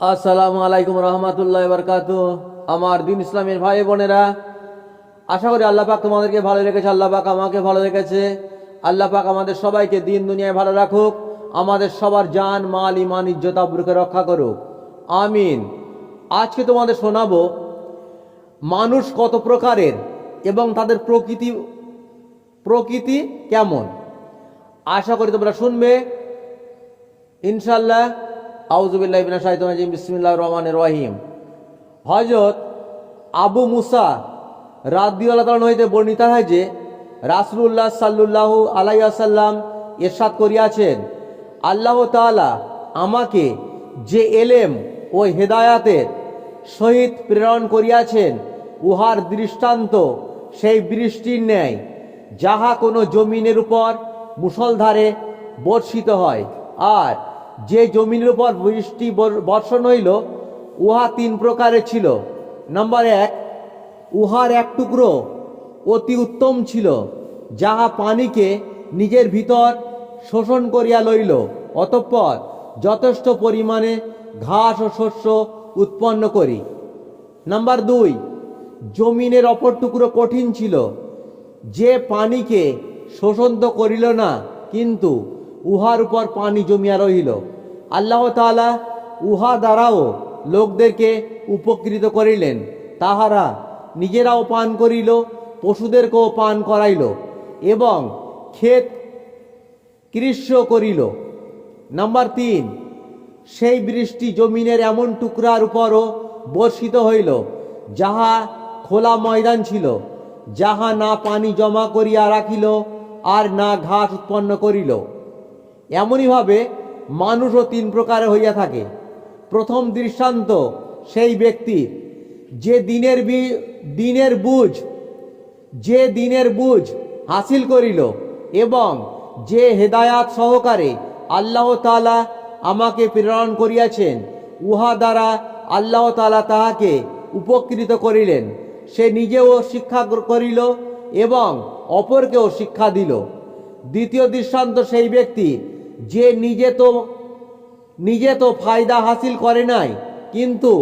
আসসালামু আলাইকুম রহমতুল্লাহ বরকাত আমার দিন ইসলামের ভাই বোনেরা, আশা করি আল্লাহ পাক তোমাদেরকে ভালো রেখেছে, আল্লাহ পাক আমাকে ভালো রেখেছে। আল্লাহ পাক আমাদের সবাইকে দিন দুনিয়ায় ভালো রাখুক, আমাদের সবার জান, মাল, ইমান, ইজ্জত, আব্রুকে রক্ষা করুক। আমিন। আজকে তোমাদের শোনাবো, মানুষ কত প্রকারের এবং তাদের প্রকৃতি প্রকৃতি কেমন? আশা করি তোমরা শুনবে। ইনশাল্লাহ আউজুবিল্লাহ ইবিনা শাহিদ বিসমিল্লাহ রহমান রহিম। হজরত আবু মুসা রাদিউল্লাহ হইতে বর্ণিত হয় যে, রাসূলুল্লাহ সাল্লুল্লাহু আলাইহি আসাল্লাম ইরশাদ করিয়াছেন, আল্লাহ তাআলা আমাকে যে এলেম ও হেদায়াতের সহিত প্রেরণ করিয়াছেন, উহার দৃষ্টান্ত সেই বৃষ্টির ন্যায়, যাহা কোনো জমিনের উপর মুষলধারে বর্ষিত হয়। আর যে জমিনের উপর বৃষ্টি বর- বর্ষণ হইল, উহা তিন প্রকারের ছিল। নম্বর এক, উহার এক টুকরো অতি উত্তম ছিল, যাহা পানিকে নিজের ভিতর শোষণ করিয়া লইল, অতঃপর যথেষ্ট পরিমাণে ঘাস ও শস্য উৎপন্ন করি। নাম্বার দুই, জমিনের অপর টুকরো কঠিন ছিল, যে পানিকে শোষণ তো করিল না, কিন্তু উহার উপর পানি জমিয়া রহিল। আল্লাহ তাআলা উহা দ্বারাও লোকদেরকে উপকৃত করিলেন। তাহারা নিজেরাও পান করিল, পশুদেরকেও পান করাইল এবং ক্ষেত কৃষ্য করিল। নাম্বার তিন, সেই বৃষ্টি জমিনের এমন টুকরার উপরও বর্ষিত হইল, যাহা খোলা ময়দান ছিল, যাহা না পানি জমা করিয়া রাখিল আর না ঘাস উৎপন্ন করিল। এমনইভাবে মানুষও তিন প্রকারে হইয়া থাকে। প্রথম দৃষ্টান্ত, সেই ব্যক্তির যে দিনের বি, দিনের বুঝ, যে দিনের বুঝ হাসিল করিল এবং যে হেদায়াত সহকারে আল্লাহ তালা আমাকে প্রেরণ করিয়াছেন, উহা দ্বারা আল্লাহ তালা তাহাকে উপকৃত করিলেন। সে নিজেও শিক্ষা করিল এবং অপরকেও শিক্ষা দিল। দ্বিতীয় দৃষ্টান্ত, সেই ব্যক্তি যে নিজে তো নিজে তো ফায়দা হাসিল করে নাই, কিন্তু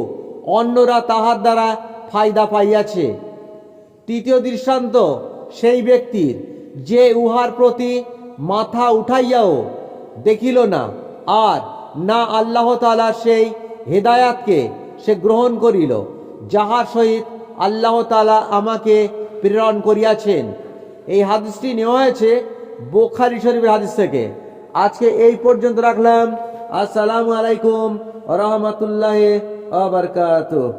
অন্যরা তাহার দ্বারা ফায়দা পাইয়াছে। তৃতীয় দৃষ্টান্ত, সেই ব্যক্তির যে উহার প্রতি মাথা উঠাইয়াও দেখিল না, আর না আল্লাহ তাআলা সেই হেদায়াতকে সে গ্রহণ করিল, যাহার সহিত আল্লাহ তালা আমাকে প্রেরণ করিয়াছেন। এই হাদিসটি নেওয়া হয়েছে বোখারি শরীফের হাদিস থেকে। আজকে এই পর্যন্ত রাখলাম। আসসালামু আলাইকুম রহমতুল্লাহ আবরকাত